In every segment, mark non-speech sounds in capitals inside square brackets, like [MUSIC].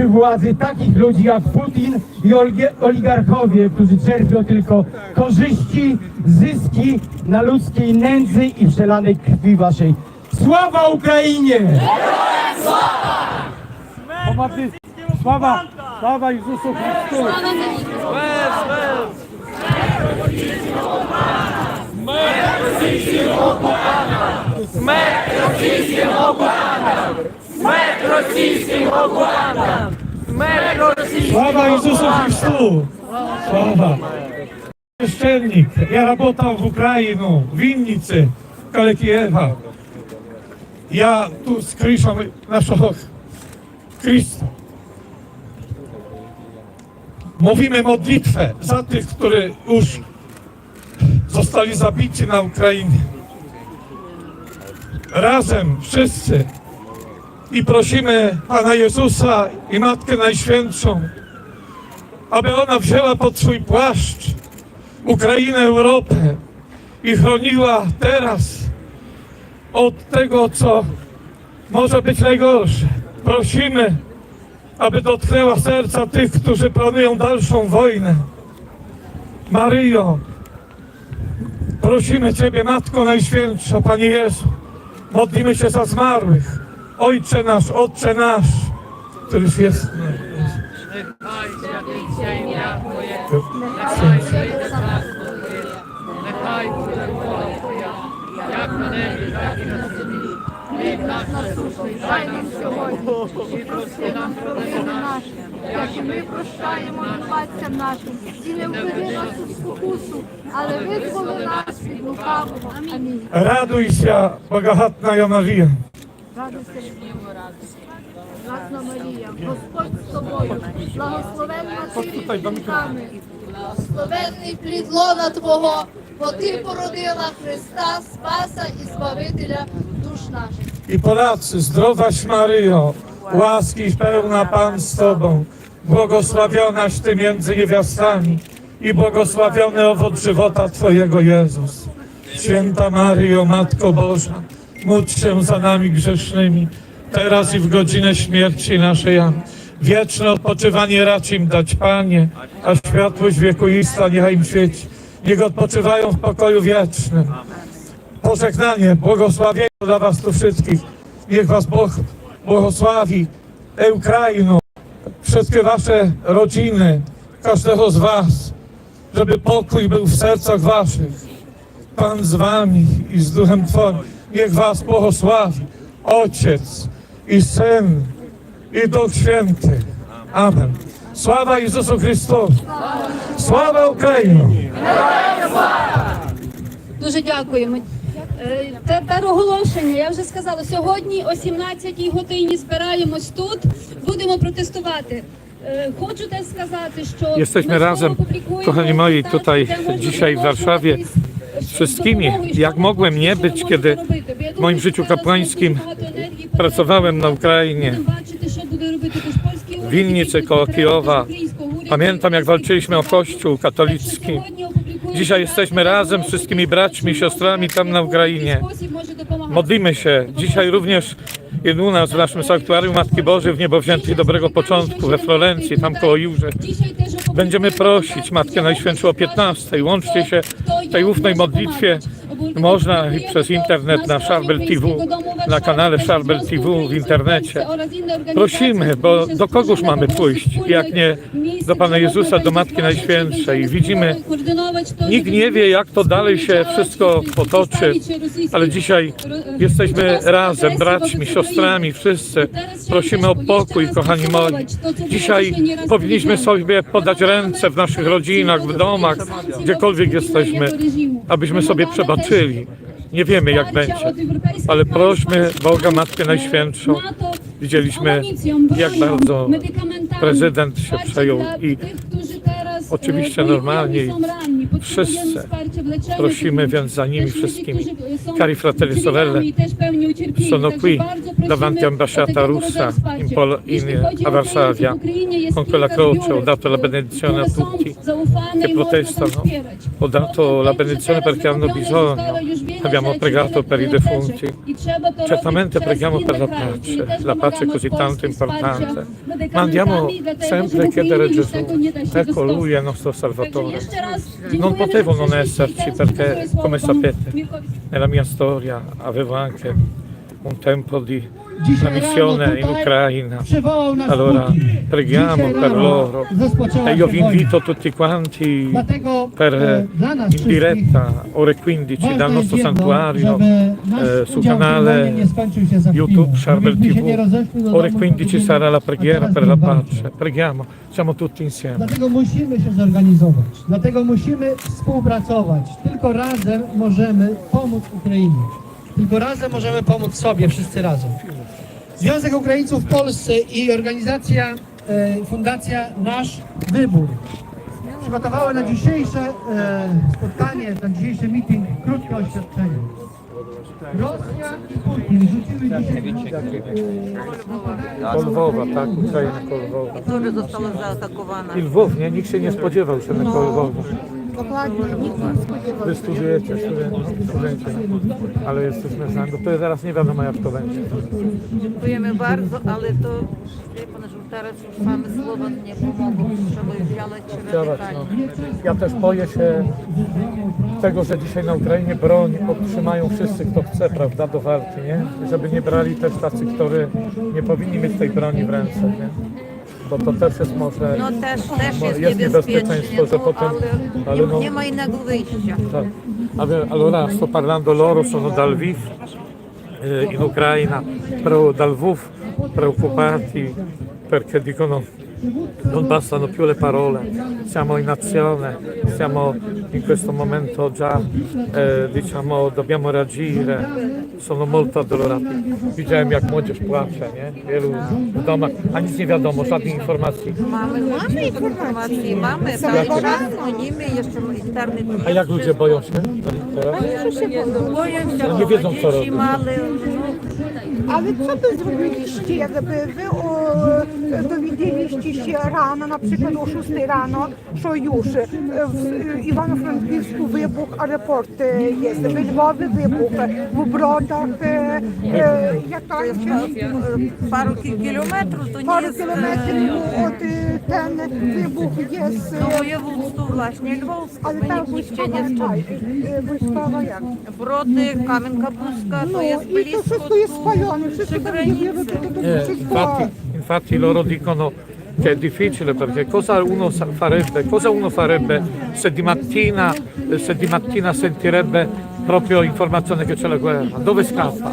przy władzy takich ludzi jak Putin i oligarchowie, którzy czerpią tylko korzyści, zyski na ludzkiej nędzy i przelanej krwi waszej. Sława Ukrainie! Pomocy, sława, sława Jezusu Chrystu. Sława Jezusu Chrystu. Sława. Священник, я работал в Украину, в Виннице, в Киева. Я тут с крышами нашего Chrysta. Mówimy modlitwę za tych, którzy już zostali zabici na Ukrainie. Razem wszyscy i prosimy Pana Jezusa i Matkę Najświętszą, aby ona wzięła pod swój płaszcz Ukrainę, Europę i chroniła teraz od tego, co może być najgorsze. Prosimy, aby dotknęła serca tych, którzy planują dalszą wojnę. Maryjo, prosimy Ciebie, Matko Najświętsza, Panie Jezu, modlimy się za zmarłych. Ojcze nasz, Otcze nasz, któryś jest na niebie. Нехай святиться ім'я Твоє, нехай прийде царство Твоє, нехай буде воля Твоя, як на небі, так і на землі. Хліб наш насущний дай нам сьогодні, і прости нам провини наші, як і ми прощаємо винуватцям нашим, і не введи нас у спокусу, але визволи нас від лукавого. Амінь. Радуйся, благодатная Мария. Радуйся, любимо, радуйся. Радна Марія, Господь з тобою, благословенна ти між жінками. Благословенний плід лона Твого, бо Ти породила Христа, Спаса і Збавителя душ наших. i Polacy, zdrowaś Maryjo, łaski pełna Pan z Tobą, błogosławionaś Ty między niewiastami i błogosławiony owoc żywota Twojego Jezus. Święta Maryjo, Matko Boża, módl się za nami grzesznymi, teraz i w godzinę śmierci naszej. Amen. Wieczne odpoczywanie racz im dać, Panie, a światłość wiekuista niechaj im świeci. Niech odpoczywają w pokoju wiecznym pożegnanie, błogosławienie dla was tu wszystkich. Niech was Bóg błogosławi, Ukraino, wszystkie wasze rodziny, każdego z was, żeby pokój był w sercach waszych. Pan z wami i z duchem Twoim Niech was błogosławi Ojciec i Syn i Duch Święty. Amen. Sława Jezusu Chrystusowi. Sława Україні! Дуже дякуємо. Е, Тепер оголошення. Я вже сказала, сьогодні о 17-й годині збираємось тут, будемо протестувати. Е, Хочу теж сказати, що Jesteśmy ми скоро razem, опублікуємо kochani moi, листа, tutaj де можна dzisiaj w Warszawie зголошуватись wszystkimi, jak mogłem nie być, kiedy w moim życiu kapłańskim pracowałem na Ukrainie, w Winnicy koło Kijowa. Pamiętam, jak walczyliśmy o Kościół katolicki. Dzisiaj jesteśmy razem, wszystkimi braćmi, siostrami tam na Ukrainie. Modlimy się. Dzisiaj również i u nas w naszym sanktuarium Matki Bożej w Niebo Wziętej Dobrego Początku we Florencji, tam koło Jurze. Będziemy prosić Matkę Najświętszą o 15. Łączcie się w tej ufnej modlitwie. Można i przez internet na Szarbel TV, na kanale Szarbel TV w internecie. Prosimy, bo do kogoż mamy pójść, jak nie do Pana Jezusa, do Matki Najświętszej. Widzimy, nikt nie wie, jak to dalej się wszystko potoczy, ale dzisiaj jesteśmy razem, braćmi, siostrami, wszyscy. Prosimy o pokój, kochani moi. Dzisiaj powinniśmy sobie podać ręce w naszych rodzinach, w domach, gdziekolwiek jesteśmy, abyśmy sobie przebaczyli. Nie wiemy, jak będzie, ale prośmy Boga Matkę Najświętszą. Widzieliśmy, jak bardzo prezydent się przejął i oczywiście normalnie wszyscy prosimy więc za nimi wszystkimi. Cari fratelli sorelle, sono qui davanti all'ambasciata russa in, Pol- in, a Varsavia con quella croce ho dato la benedizione a tutti che protestano ho dato la benedizione perché hanno bisogno. abbiamo pregato per i defunti. Certamente preghiamo per la pace, la pace è così tanto importante, ma andiamo sempre a chiedere a Gesù, ecco Lui è il nostro Salvatore. Non potevo non esserci perché, come sapete, nella mia storia avevo anche un tempo di una missione in Ucraina. Przywołał nas Allora Putin. preghiamo Dzisiaj per rano loro rozpoczęła e io się vi wojna. invito tutti quanti Dlatego per e, dla nas in wszystkich diretta ore 15 ważne dal jest nostro jedno, santuario żeby nasz eh, sul udział w tej canale wojnie nie skończył się za chwilę. YouTube Charbel Żebyśmy się nie TV. rozeszli do Ore domów, 15 żeby- sarà la a preghiera teraz per la być walki. pace. Preghiamo, siamo tutti insieme. Dlatego musimy się zorganizować. Dlatego musimy współpracować. Tylko razem możemy pomóc Ukrainie. Tylko razem możemy pomóc sobie, wszyscy razem. Związek Ukraińców w Polsce i organizacja, e, fundacja Nasz Wybór przygotowały na dzisiejsze e, spotkanie, na dzisiejszy meeting krótkie oświadczenie. Rosja i Putin rzuciły dzisiaj... E, Lwowa, tak, Ukraina Kolwowa. Która została zaatakowana. I Lwów, nie? Nikt się nie spodziewał, że na Kolwowa. Dokładnie, nikt nie spodziewał Wy studenci, ale jesteśmy z nami, bo to teraz nie wiadomo jak to będzie. Dziękujemy bardzo, ale to wie pan, że teraz już same słowa nie pomogą. Trzeba działać Działać, radykalnie. no. Ja też boję się tego, że dzisiaj na Ukrainie broń otrzymają wszyscy, kto chce, prawda, do walki, nie? Żeby nie brali też tacy, którzy nie powinni mieć tej broni w ręce, nie? Bo to też jest może... No też, też jest, jest niebezpiecznie, niebezpieczeństwo, że no, potem- ale, ale nie, no- nie ma innego wyjścia. Tak. Ave- Allora sto parlando loro, sono da Lviv, eh, in Ucraina, però da Lviv preoccupati perché dicono non bastano più le parole, siamo in azione, siamo in questo momento già, eh, diciamo, dobbiamo reagire, sono molto addolorati. Widziałem jak młodzież płacze, nie? Wielu w domach, a nic nie wiadomo, żadnych informacji. Mamy, mamy informacje, mamy, cały tak. jeszcze internet A jak ludzie boją się teraz? Jeszcze się boję, No nie wiedzą, co robić. Ale co by zrobiliście, jakby wy o, dowiedzieli 9 ще рано, наприклад, о 6 рано, що юж в Івано-Франківську вибух, аеропорт є, в Львові вибух, в Бродах, якась пару кілометрів, то пару кілометрів от ten wybuch jest... Do województwa właśnie lwowskie, ale tam nikt nie Wojskowa jak? Brody, Kamenka Buska, to jest blisko. No i to wszystko jest spalone, wszystko tam nie wiemy, to wszystko... infatti, loro dicono che è difficile perché cosa uno farebbe, cosa uno farebbe se di mattina, se di mattina sentirebbe proprio informazione che c'è la guerra? Dove scappa?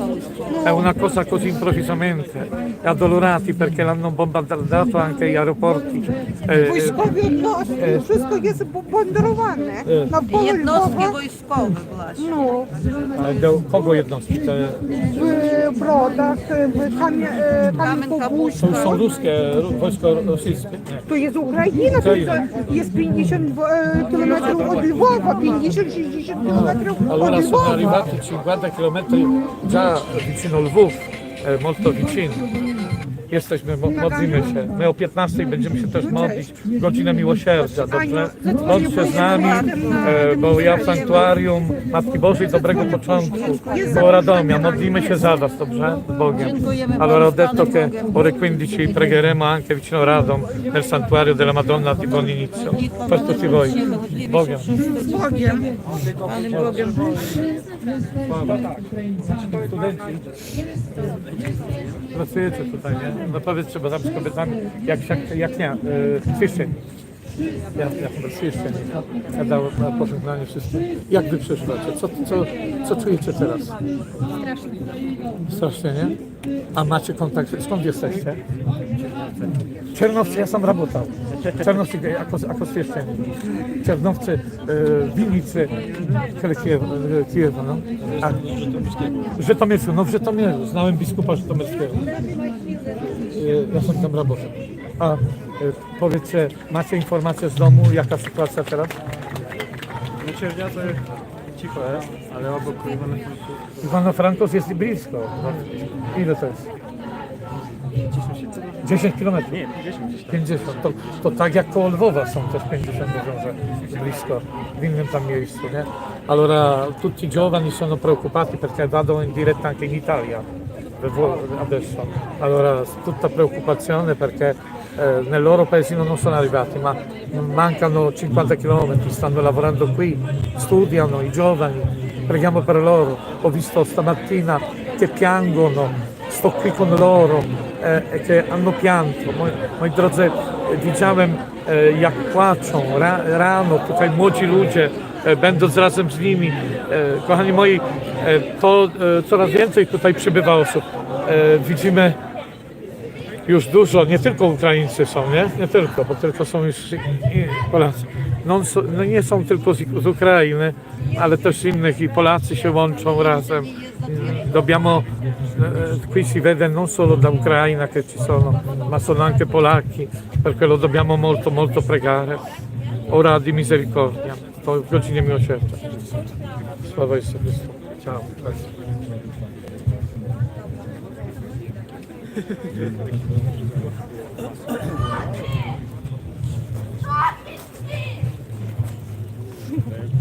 È una cosa così improvvisamente, a dolorati perché l'hanno bombardato anche gli aeroporti. E, e, Wojskowi od e. wszystko jest bombardowane. Na polu Jednostki wojskowe właśnie. No. do kogo jednostki? W Brodach, w Kamie, e, są, ruskie, wojsko rosyjskie. Nie. To jest Ukraina, to jest, jest 50 km od Lwowa, 50-60 km od Allora sono Lwowa. arrivati 50 km già vicino Lvov, eh, molto vicino jesteśmy, modlimy się. My o 15 będziemy się też modlić, godzinę miłosierdzia, dobrze? Bądźcie z nami, e, bo ja w sanktuarium Matki Bożej dobrego początku, bo Radomia, modlimy się za was, dobrze? Z Bogiem. Allora ho detto che ore 15 pregheremo anche vicino Radom nel santuario della Madonna di Buon Inizio. Questo ci voi. Z Bogiem. Z Bogiem. Pracujecie tutaj, nie? no powiedz, trzeba tam z kobietami, jak, jak, jak nie, y, chrześcijanin. Ja, ja chyba. Ja dał na pożegnanie wszystkim. Jak wy przeżywacie? Co, co, co czujecie teraz? Strasznie. Strasznie, nie? A macie kontakt? Skąd jesteście? Czernowcy, ja sam robotał. Czernowcy jako, jako świeszczeni. Czernowcy, e, Winnicy, tyle y, no. A, Żytomierzu, no w Żytomierzu, znałem biskupa Żytomierskiego. Y, Jasenkiem Raboszem. A y, powiedzcie, macie informację z domu, jaka sytuacja teraz? No Ciężnia to cicho jest, ale obok Iwana Frankos. Iwana Frankos jest blisko. Ile to jest? 10 km? Nie, 50. 50. To, to tak jak koło Lwowa są też 50, mówią, blisko, w innym tam miejscu, nie? Allora, tutti giovani sono preoccupati perché vado in diretta anche in Italia. Adesso. Allora, tutta preoccupazione perché eh, nel loro paesino non sono arrivati, ma mancano 50 km, stanno lavorando qui, studiano i giovani, preghiamo per loro. Ho visto stamattina che piangono, sto qui con loro e, e che hanno pianto. Moi, moi drodzy, widziałem rano tutaj młodzi ludzie, e, będąc razem z nimi. E, kochani moi, e, to e, coraz więcej tutaj przybywa osób. E, widzimy już dużo, nie tylko Ukraińcy są, nie? Nie tylko, bo tylko są już Polacy. No, no nie są tylko z, Ukrainy, ale też innych i Polacy się łączą razem. Dobbiamo, qui si vede non solo da Ucraina che ci sono, ma sono anche polacchi, per quello dobbiamo molto molto pregare. Ora di misericordia, w godzinie miłosierdzia. Sława Jezusu Chrystu. Ciao. [LAUGHS]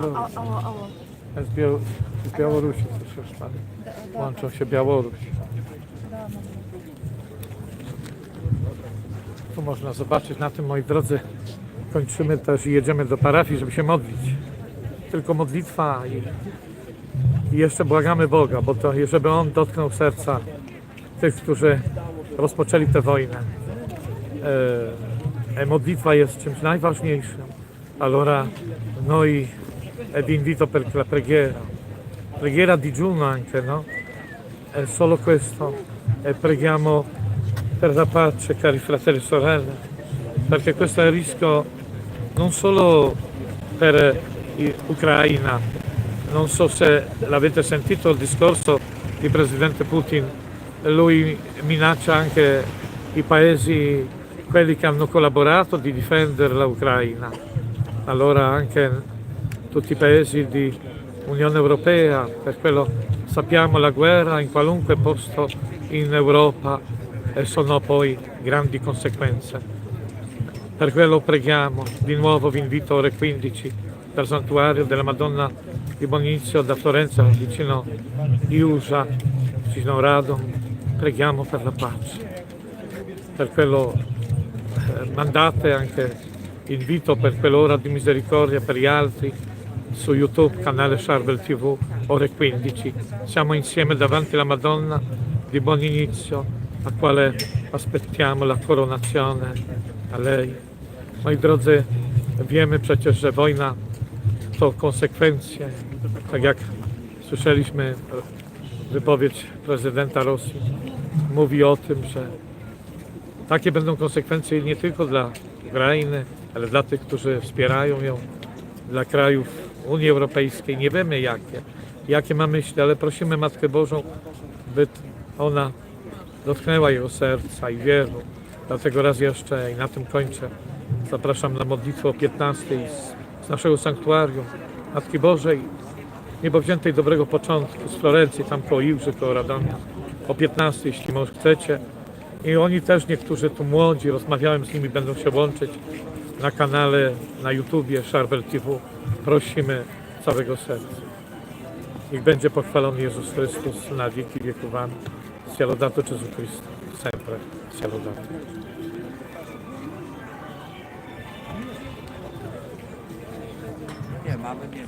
Białoruś. Z, Biał- z Białorusi słyszysz pan? Łączą się Białoruś. Tu można zobaczyć na tym, moi drodzy, kończymy też i jedziemy do parafii, żeby się modlić. Tylko modlitwa i, i jeszcze błagamy Boga, bo to żeby On dotknął serca tych, którzy rozpoczęli tę wojnę. E, e, modlitwa jest czymś najważniejszym. Allora noi eh, vi invito per la preghiera, preghiera digiuno anche, no? È solo questo. E preghiamo per la pace, cari fratelli e sorelle, perché questo è il rischio non solo per l'Ucraina, non so se l'avete sentito il discorso di Presidente Putin, lui minaccia anche i paesi, quelli che hanno collaborato, di difendere l'Ucraina. Allora anche tutti i paesi di Unione Europea, per quello sappiamo la guerra in qualunque posto in Europa e sono poi grandi conseguenze. Per quello preghiamo, di nuovo vi invito ore 15 dal santuario della Madonna di Bonizio da Florenza, vicino Iusa, vicino Radom, preghiamo per la pace. Per quello eh, mandate anche invito per quell'ora di misericordia per gli altri su YouTube, canale Charbel TV, ore 15. Siamo insieme davanti alla Madonna di buon inizio, a quale aspettiamo la coronazione a lei. Moi drodzy, wiemy przecież, że wojna to konsekwencje. Tak jak słyszeliśmy wypowiedź prezydenta Rosji, mówi o tym, że takie będą konsekwencje nie tylko dla Ukrainy, ale dla tych, którzy wspierają ją, dla krajów Unii Europejskiej. Nie wiemy jakie, jakie ma myśli, ale prosimy Matkę Bożą, by ona dotknęła jego serca i wielu. Dlatego raz jeszcze i na tym kończę. Zapraszam na modlitwę o 15 z, z naszego sanktuarium Matki Bożej, niebowziętej dobrego początku z Florencji, tam koło Iłży, koło Radomia. O 15, jeśli może chcecie. I oni też, niektórzy tu młodzi, rozmawiałem z nimi, będą się łączyć na kanale na YouTubie Szarbel TV. Prosimy całego serca. Niech będzie pochwalony Jezus Chrystus na wieki wieków. Amen. Sia lodato Gesù. Sempre. Sia. Nie, mamy nie.